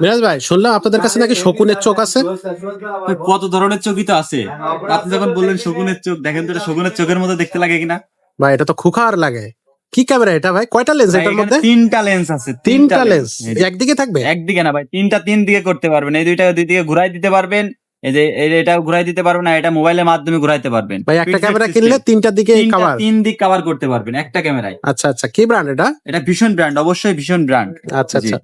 মিরাজ ভাই শুনলাম আপনাদের কাছে নাকি শকুনের চোখ আছে? কত ধরনের চোখই তো আছে। আপনি যখন বললেন শকুনের চোখ দেখেন তো শকুনের চোখের মতো দেখতে লাগে কিনা? ভাই এটা তো খুখার লাগে। কি ক্যামেরা এটা ভাই? কয়টা লেন্স এটার মধ্যে? তিনটা লেন্স আছে তিনটা লেন্স একদিকে থাকবে? একদিকে না ভাই তিনটা তিন দিকে করতে পারবেন। এই দুইটা দুই দিকে ঘুরাই দিতে পারবেন। এই যে এটা ঘুরাই দিতে পারবেন না এটা মোবাইলের মাধ্যমে ঘুরাইতে পারবেন। ভাই একটা ক্যামেরা কিনলে তিনটার দিকে কভার তিন দিক কভার করতে পারবেন একটা ক্যামেরায়। আচ্ছা আচ্ছা কি ব্র্যান্ড এটা? এটা ভীষণ ব্র্যান্ড অবশ্যই ভীষণ ব্র্যান্ড আচ্ছা আচ্ছা।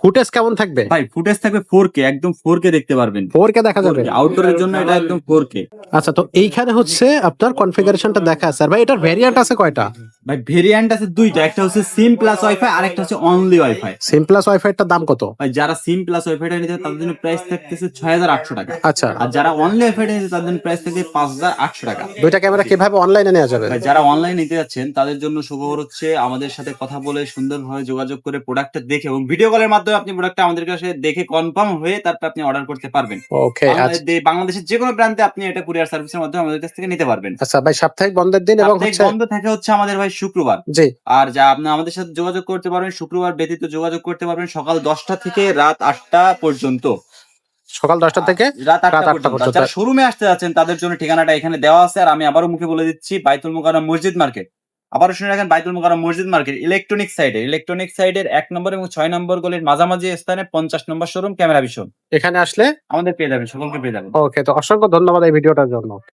ফুটেজ কেমন থাকবে? ভাই ফুটেজ থাকবে ফোর কে একদম ফোর কে দেখতে পারবেন। ফোর কে দেখা যাবে? আউটডোরের জন্য এটা একদম ফোর কে আচ্ছা তো এইখানে হচ্ছে আপনার কনফিগারেশনটা দেখা আছে। আর ভাই এটার ভেরিয়েন্ট আছে কয়টা? ভাই ভেরিয়েন্ট আছে দুইটা একটা হচ্ছে সিম প্লাস ওয়াইফাই আর একটা হচ্ছে অনলি ওয়াইফাই সিম প্লাস দাম কত? ভাই যারা সিম প্লাস ওয়াইফাইটা নিতে তাদের জন্য প্রাইস থাকতেছে ছয় হাজার আটশো টাকা। আচ্ছা। আর যারা অনলি ওয়াইফাইটা নিতে তাদের জন্য প্রাইস থাকবে পাঁচ হাজার আটশো টাকা। দুইটা ক্যামেরা কীভাবে অনলাইনে নেওয়া যাবে? ভাই যারা অনলাইন নিতে যাচ্ছেন তাদের জন্য সুখবর হচ্ছে আমাদের সাথে কথা বলে সুন্দরভাবে যোগাযোগ করে প্রোডাক্টটা দেখে এবং ভিডিও কলের মাধ্যমে আপনি প্রোডাক্টটা আমাদের কাছে দেখে কনফার্ম হয়ে তারপর আপনি অর্ডার করতে পারবেন। ওকে আচ্ছা। বাংলাদেশের যে কোনো প্রান্তে আপনি এটা কুরিয়ার সার্ভিসের মাধ্যমে আমাদের কাছ থেকে নিতে পারবেন। আচ্ছা ভাই সাপ্তাহিক বন্ধের দিন এবং হচ্ছে বন্ধ থাকে হচ্ছে আমাদের ভাই শুক্রবার। জি। আর যা আপনি আমাদের সাথে যোগাযোগ করতে পারবেন শুক্রবার ব্যতীত যোগাযোগ করতে পারবেন সকাল দশটা থেকে রাত আটটা পর্যন্ত। সকাল দশটা থেকে রাত আটটা পর্যন্ত। যারা শোরুমে আসতে যাচ্ছেন তাদের জন্য ঠিকানাটা এখানে দেওয়া আছে। আর আমি আবারও মুখে বলে দিচ্ছি বাইতুল মোকাররম মসজিদ মার্কেট। আবারও শুনে রাখেন বাইতুল মোকাররম মসজিদ মার্কেট ইলেকট্রনিক সাইডে ইলেকট্রনিক সাইডের এক নম্বর এবং ছয় নম্বর গলির মাঝামাঝি স্থানে পঞ্চাশ নম্বর শোরুম ক্যামেরা ভীষণ এখানে আসলে আমাদের পেয়ে যাবেন সকলকে পেয়ে যাবেন। ওকে তো অসংখ্য ধন্যবাদ এই ভিডিওটার জন্য।